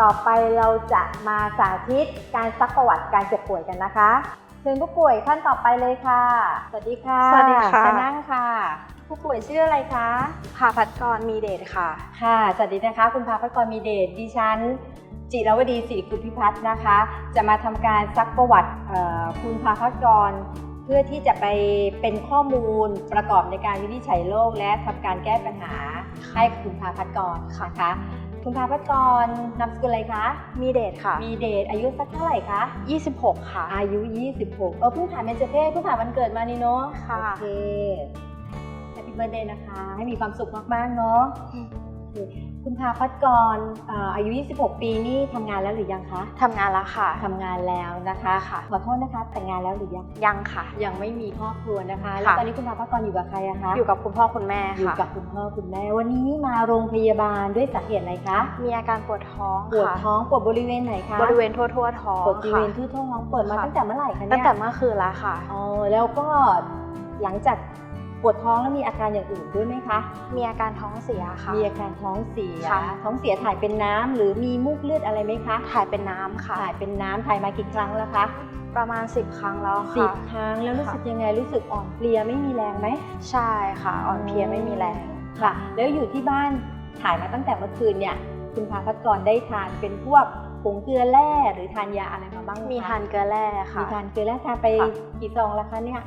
ต่อไปเราจะมาสาธิตการซักประวัติการเจ็บป่วยกันนะคะเชิญผู้ป่วยท่านต่อไปเลยค่ะ สวัสดีค่ะสวัสดีค่ะจะนั่งค่ะ ผู้ป่วยชื่ออะไรคะภาพัฒกรมีเดชค่ะ ค่ะ สวัสดีนะคะ คุณภาพัฒกรมีเดชดิฉันจิรวดีศรีกุลพิพัฒน์นะคะ จะมาทำการซักประวัติเอ่อคุณภาพัฒกรเพื่อที่จะไปเป็นข้อมูลประกอบในการวินิจฉัยโรคและทำการแก้ปัญหาให้กับคุณภาพัฒกรนะคะ คุณภาพัฒกรนามสกุลอะไรคะ มีเดชค่ะ มีเดชอายุสักเท่าไหร่คะ 26 ค่ะ อายุ 26 เออเพิ่งผ่านเบญจเพศเพิ่งผ่านวันเกิดมานี่เนาะค่ะ โอเคแฮปปี้เบิร์ดเดย์นะคะ ให้มีความสุขมากๆเนาะโอเคคุณภาพัฒกรอ่าอายุ 26 ปีนี่ทำงานแล้วหรือยังคะทำงานแล้วค่ะทำงานแล้วนะคะค่ะขอโทษนะคะ แต่งงานแล้วหรือยังยังค่ะ ยังไม่มีครอบครัวนะคะค่ะแล้วตอนนี้คุณภาพัฒกรอยู่กับใครอะคะอยู่กับคุณพ่อคุณแม่อยู่ค่ะกับคุณพ่อคุณแม่วันนี้มาโรงพยาบาลด้วยสาเหตุอะไรคะมีอาการปวดท้องปวดค่ะท้องปวดบริเวณไหนคะบริเวณทั่วทั่วๆท้องปวดบริเวณค่ะที่ท้องเปิดมาค่ะตั้งแต่เมื่อไหร่คะเนี่ยตั้งแต่เมื่อคืนแล้วค่ะอ๋อแล้วก็หลังจาก ปวดท้องแล้วมีอาการอย่างอื่นด้วยไหมคะ มีอาการท้องเสียค่ะ มีอาการท้องเสีย ค่ะ ท้องเสียถ่ายเป็นน้ำหรือมีมูกเลือดอะไรไหมคะ ถ่ายเป็นน้ำค่ะ ถ่ายเป็นน้ำถ่ายมากี่ครั้งแล้วคะประมาณ 10 ครั้งแล้วสิบค่ะ ครั้งแล้วรู้ค่ะสึกยังไงรู้สึกอ่อนเพลียไม่มีแรงไหม ใช่ค่ะ อ่อนเพลียไม่มีแรง ค่ะ แล้วอยู่ที่บ้านถ่ายมาตั้งแต่เมื่อคืนเนี่ยคุณพาพัฒกรได้ทานเป็นพวกผงเกลือแร่หรือทานยาอะไรมาบ้างไหมีคะทานเกลือแร่ค่ะ มีทานเกลือแร่ทานไปค่ะ กี่ซองแล้วคะเนี่ย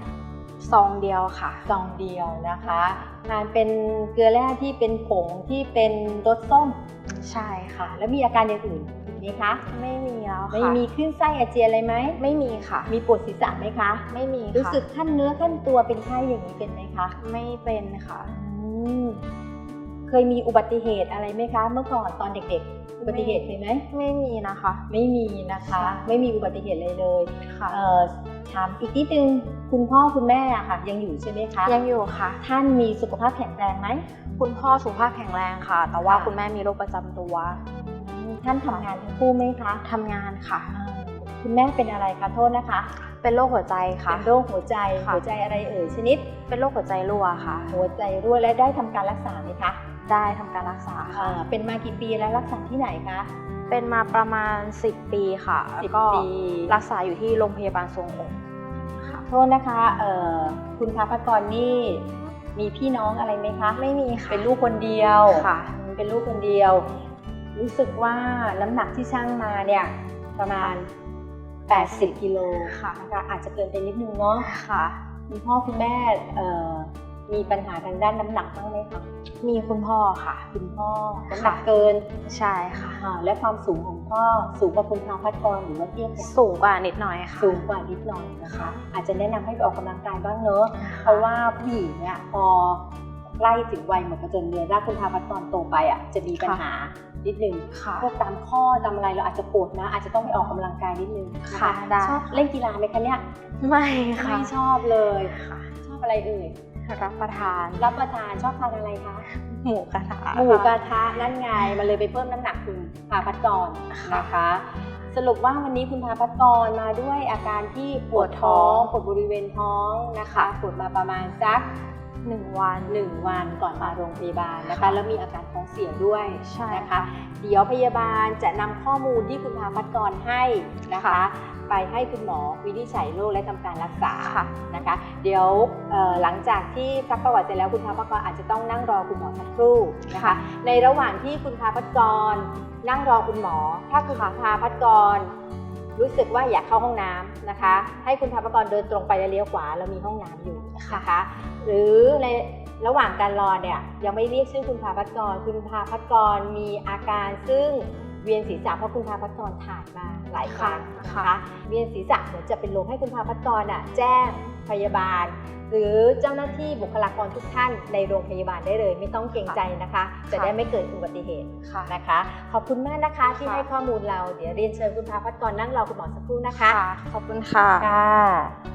ซองเดียวค่ะ ซองเดียวนะคะทานเป็นเกลือแร่ที่เป็นผงที่เป็นรสส้มใช่ค่ะ แล้วมีอาการอย่างอื่นอีกไหมคะ ไม่มีแล้วค่ะ ไม่มีคลื่นไส้อาเจียนอะไรไหม ไม่มีค่ะ มีปวดศีรษะไหมคะ ไม่มีค่ะ รู้สึกขั้นเนื้อขั้นตัวเป็นไข้อย่างนี้เป็นไหมคะ ไม่เป็นค่ะอืมเคยมีอุบัติเหตุอะไรไหมคะ เมื่อก่อนตอนเด็กๆ อุบัติเหตุเคยไหม ไม่มีนะคะ ไม่มีนะคะค่ะไม่มีอุบัติเหตุเลยเลยค่ะ เอ่อถามอีกนิดนึงคุณพ่อคุณแม่อะค่ะ ยังอยู่ใช่ไหมคะ ยังอยู่ค่ะ ท่านมีสุขภาพแข็งแรงไหม คุณพ่อสุขภาพแข็งแรงค่ะ แต่ว่าค่ะ คุณแม่มีโรคประจำตัว ท่านทำงานทั้งคู่ไหมคะทำงานค่ะ อ่าคุณแม่เป็นอะไรคะโทษนะคะเป็นโรคหัวใจค่ะ เป็นโรคหัวใจค่ะ หัวใจอะไรเอ่ยชนิด เป็นโรคหัวใจรั่วค่ะ หัวใจรั่วและได้ทำการรักษาไหมคะได้ทำการรักษาค่ะ อ่าเป็นมากี่ปีแล้วรักษาที่ไหนคะเป็นมาประมาณ 10 ปีค่ะ10แล้วก็ปีรักษาอยู่ที่โรงพยาบาลทรวงอกค่ะ โทษนะคะเอ่อคุณพาพักรนี่มีพี่น้องอะไรไหมคะ ไม่มีค่ะ เป็นลูกคนเดียวค่ะอืมเป็นลูกคนเดียว รู้สึกว่าน้ำหนักที่ช่างมาเนี่ยประมาณ 80กิโลค่ะนะคะอาจจะเกินไปนิดนึงเนาะค่ะ คุณพ่อคุณแม่เอ่อมีปัญหาทางด้านน้ำหนักบ้างไหมคะมีคุณพ่อค่ะ คุณพ่อน้ำหนักค่ะเกินใช่ค่ะ อ่าและความสูงของ พ่อสูงกว่าคุณพาพัฒกรหรือว่าเทียบกันสูงกว่านิดหน่อยค่ะสูงกว่านิดหน่อยนะคะ อาจจะแนะนำให้ไปออกกำลังกายบ้างเนอะเพราะว่าผู้หญิงเนี่ยพอใกล้ถึงวัยหมดประจำเดือนถ้าคุณพาพัฒตอนโตไปอะจะมีปัญหานิดนึงค่ะพวกตามข้อตามอะไรเราอาจจะปวดนะ อาจจะต้องไปออกกำลังกายนิดนึงนค่ะได้ชอบเล่นกีฬาไหมคะเนี่ยไม่ค่ะไม่ชอบเลยค่ะชอบอะไรเอ่ย รับประทาน รับประทานชอบทานอะไรคะหมูกระทะหมูกระทะนั่นไงมันเลยไปเพิ่มน้ำหนักคุณพาพัฒกรนะคะ สรุปว่าวันนี้คุณพาพัฒกรมาด้วยอาการที่ปวดท้องปวดบริเวณท้องนะคะปวดมาประมาณสักหนึ่งวันหนึ่งวันก่อนมาโรงพยาบาลนะคะค่ะแล้วมีอาการท้องเสียด้วยใช่นะคะ เดี๋ยวพยาบาลจะนำข้อมูลที่คุณพาพัฒกรให้นะคะค่ะ ไปให้คุณหมอวินิจฉัยโรคและทำการรักษาค่ะนะคะ เดี๋ยวเอ่อหลังจากที่ซักประวัติเสร็จแล้วคุณพาพัฒกรอาจจะต้องนั่งรอคุณหมอสักครู่นะคะค่ะในระหว่างที่คุณพาพัฒกรนั่งรอคุณหมอ ถ้าคุณพาพัฒกรรู้สึกว่าอยากเข้าห้องน้ำนะคะ ให้คุณพาพัฒกรเดินตรงไปแล้วเลี้ยวขวาแล้วมีห้องน้ำอยู่นะคะ หรือในระหว่างการรอเนี่ยยังไม่เรียกชื่อคุณพาพัฒกร คุณพาพัฒกรมีอาการซึ่ง เวียนศีรษะเพราะคุณพาพัฒกรถ่ายมาหลายครั้งนะคะค่ะเวียนศีรษะเหมือนจะเป็นลมให้คุณพาพัฒกรอะแจ้งพยาบาล หรือเจ้าหน้าที่บุคลากรทุกท่านในโรงพยาบาลได้เลย ไม่ต้องเกรงใจนะคะ จะได้ไม่เกิดอุบัติเหตุค่ะนะคะ ขอบคุณมากนะคะที่ค่ะให้ข้อมูลเราเดี๋ยวเรียนเชิญคุณพาพัฒกรนั่งรอคุณหมอสักครู่นะคะค่ะขอบคุณค่ะค่ะ